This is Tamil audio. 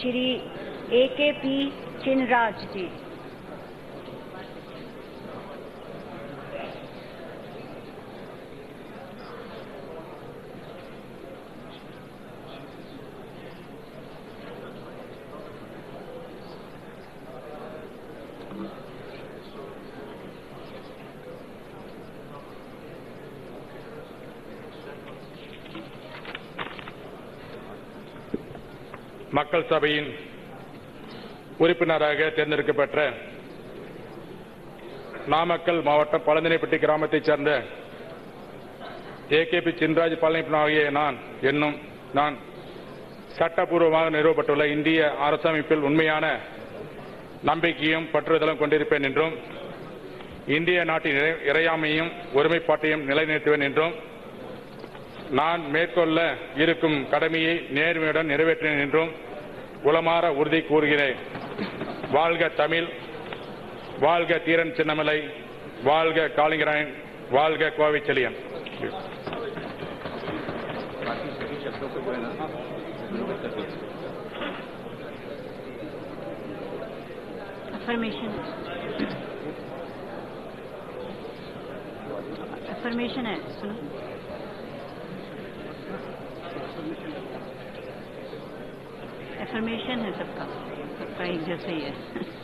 श्री ए के पी चिनराज जी। மக்கள் சபையின் உறுப்பினராக தேர்ந்தெடுக்கப்பட்ட நாமக்கல் மாவட்டம் பழந்தினைப்பட்டி கிராமத்தைச் சேர்ந்த ஏ கேபி சின்ராஜ் பழனிப்பன் ஆகிய நான் என்னும் நான் சட்டப்பூர்வமாக நிறுவப்பட்டுள்ள இந்திய அரசமைப்பில் உண்மையான நம்பிக்கையும் பற்றுதலும் கொண்டிருப்பேன் என்றும் இந்திய நாட்டின் இறை- இறையாமையும் ஒருமைப்பாட்டையும் நிலைநிறுத்துவேன் என்றும் நான் மேற்கொள்ள இருக்கும் கடமையை நேர்மையுடன் நிறைவேற்றினேன் என்றும் உளமாற உறுதி கூறுகிறேன் வாழ்க தமிழ் வாழ்க தீரன் சின்னமலை வாழ்க காளிங்கராயன் வாழ்க கோவை செழியன் बाकी सभी शब्दों को जो है ना विरोध कर दिया अफर्मेशन अफर्मेशन है सुनो affirmation है सबका। सबका एक जैसे ही है।